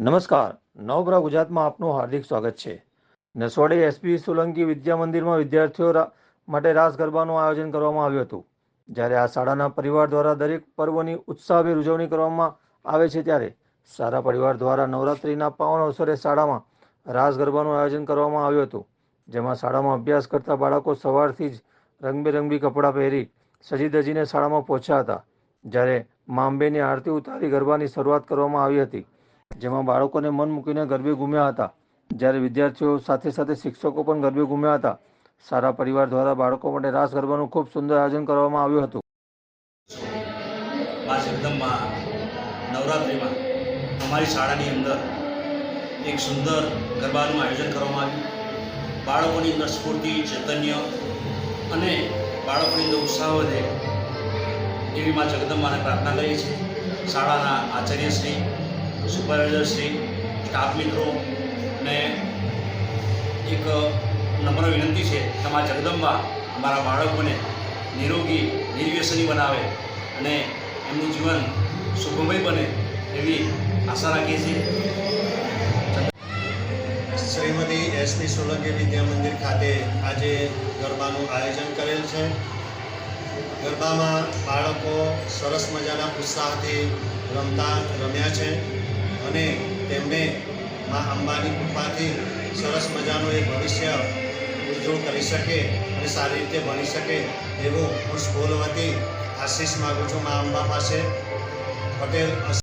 નમસ્કાર. નવગ્રહ ગુજરાતમાં આપનું હાર્દિક સ્વાગત છે. નસવાડી એસપી સોલંકી વિદ્યા મંદિરમાં વિદ્યાર્થીઓ માટે રાસ ગરબાનું આયોજન કરવામાં આવ્યું હતું. જ્યારે આ શાળાના પરિવાર દ્વારા દરેક પર્વની ઉત્સાહભેર ઉજવણી કરવામાં આવે છે ત્યારે સારા પરિવાર દ્વારા નવરાત્રિના પાવન અવસરે શાળામાં રાસ ગરબાનું આયોજન કરવામાં આવ્યું હતું. જેમાં શાળામાં અભ્યાસ કરતા બાળકો સવારથી જ રંગબેરંગી કપડાં પહેરી સજી ધજીને શાળામાં પહોંચ્યા હતા. જ્યારે માંબેની આરતી ઉતારી ગરબાની શરૂઆત કરવામાં આવી હતી. જેમાં બાળકોને મન મૂકીને ગરબે ઘૂમ્યા હતા. જ્યારે વિદ્યાર્થીઓ સાથે સાથે શિક્ષકો પણ ગરબે ઘૂમ્યા હતા. સારા પરિવાર દ્વારા બાળકો માટે રાસ ગરબાનું ખૂબ સુંદર આયોજન કરવામાં આવ્યું હતું. મા જગદંબા નવરાત્રિમાં અમારી શાળાની અંદર એક સુંદર ગરબાનું આયોજન કરવામાં આવ્યું. બાળકોની અંદર સ્ફૂર્તિ, ચૈતન્ય અને બાળકોની અંદર ઉત્સાહ વધે એવી મા જગદંબાને પ્રાર્થના કરીએ છીએ. શાળાના આચાર્યશ્રી સુપરવાઇઝરશ્રી, સ્ટાફ મિત્રો, ને એક નમ્ર વિનંતી છે, તમારા જગદંબા, અમારા બાળકોને નિરોગી, નિર્વ્યસની બનાવે અને એમનું જીવન સુખમય બને એવી આશા રાખીએ છીએ. શ્રીમતી એસપી સોલંકી વિદ્યા મંદિર ખાતે આજે ગરબાનું આયોજન કરેલ છે. ગરબામાં બાળકો સરસ મજાના ઉત્સાહથી રમતા, રમ્યા છે. અને તેમને મા અંબાની કૃપાથી સરસ મજાનું એ ભવિષ્ય ઉજ્જવળ કરી શકે અને સારી રીતે ભણી શકે એવું હું સ્કૂલ વતી આશીષ માગું છું મા અંબા પાસે. પટેલ